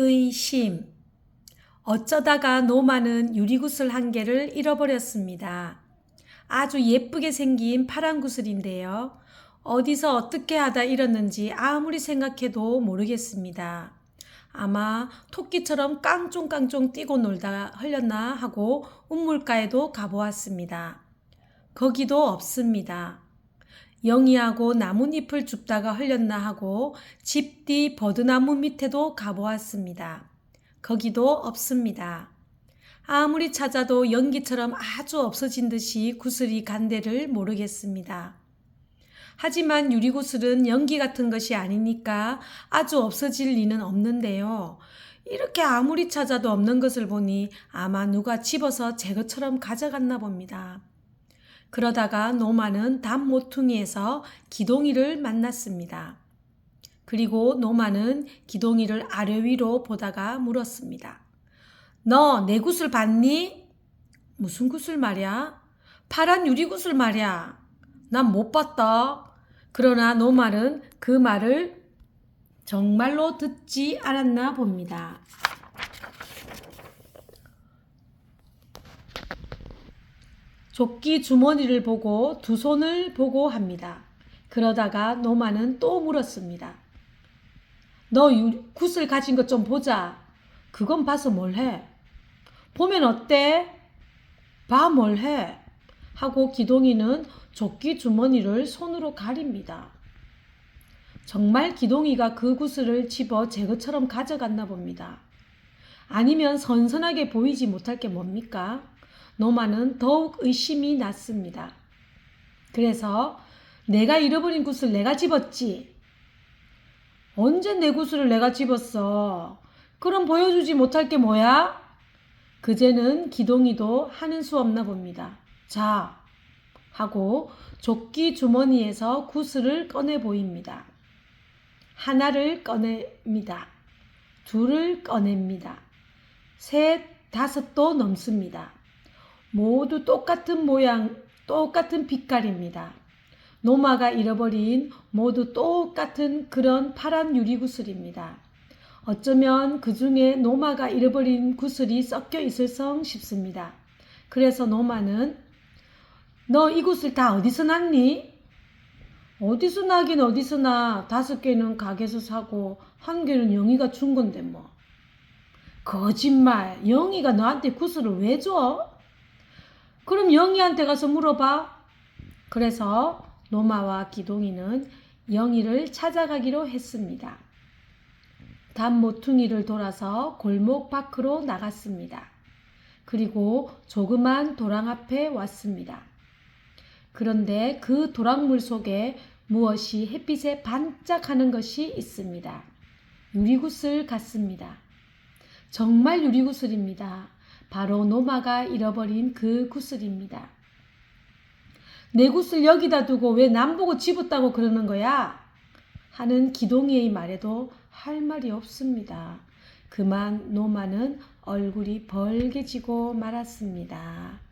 의심. 어쩌다가 노마는 유리구슬 한 개를 잃어버렸습니다. 아주 예쁘게 생긴 파란 구슬인데요. 어디서 어떻게 하다 잃었는지 아무리 생각해도 모르겠습니다. 아마 토끼처럼 깡총깡총 뛰고 놀다 흘렸나 하고 운물가에도 가보았습니다. 거기도 없습니다. 영희하고 나뭇잎을 줍다가 흘렸나 하고 집 뒤 버드나무 밑에도 가보았습니다. 거기도 없습니다. 아무리 찾아도 연기처럼 아주 없어진 듯이 구슬이 간 데를 모르겠습니다. 하지만 유리구슬은 연기 같은 것이 아니니까 아주 없어질 리는 없는데요. 이렇게 아무리 찾아도 없는 것을 보니 아마 누가 집어서 제 것처럼 가져갔나 봅니다. 그러다가 노마는 담 모퉁이에서 기동이를 만났습니다. 그리고 노마는 기동이를 아래 위로 보다가 물었습니다. 너 내 구슬 봤니? 무슨 구슬 말이야? 파란 유리 구슬 말이야. 난 못 봤다. 그러나 노말은 그 말을 정말로 듣지 않았나 봅니다. 조끼 주머니를 보고 두 손을 보고 합니다. 그러다가 노마는 또 물었습니다. 너 유- 굿을 가진 것 좀 보자. 그건 봐서 뭘 해? 보면 어때? 봐 뭘 해? 하고 기동이는 조끼 주머니를 손으로 가립니다. 정말 기동이가 그 구슬을 집어 제 것처럼 가져갔나 봅니다. 아니면 선선하게 보이지 못할 게 뭡니까? 노마는 더욱 의심이 났습니다. 그래서 내가 잃어버린 구슬 내가 집었지. 언제 내 구슬을 내가 집었어? 그럼 보여주지 못할 게 뭐야? 그제는 기동이도 하는 수 없나 봅니다. 자, 하고 조끼 주머니에서 구슬을 꺼내 보입니다. 하나를 꺼냅니다. 둘을 꺼냅니다. 셋, 다섯도 넘습니다. 모두 똑같은 모양, 똑같은 빛깔입니다. 노마가 잃어버린 모두 똑같은 그런 파란 유리 구슬입니다. 어쩌면 그 중에 노마가 잃어버린 구슬이 섞여 있을 성 싶습니다. 그래서 노마는 너 이 구슬 다 어디서 났니? 어디서 나긴 어디서 나. 다섯 개는 가게에서 사고 한 개는 영희가 준 건데 뭐. 거짓말. 영희가 너한테 구슬을 왜 줘? 그럼 영희한테 가서 물어봐. 그래서 노마와 기동이는 영희를 찾아가기로 했습니다. 담 모퉁이를 돌아서 골목 밖으로 나갔습니다. 그리고 조그만 도랑 앞에 왔습니다. 그런데 그 도랑물 속에 무엇이 햇빛에 반짝하는 것이 있습니다. 유리구슬 같습니다. 정말 유리구슬입니다. 바로 노마가 잃어버린 그 구슬입니다. 내 구슬 여기다 두고 왜 남보고 집었다고 그러는 거야? 하는 기동이의 말에도 할 말이 없습니다. 그만 노마는 얼굴이 벌개지고 말았습니다.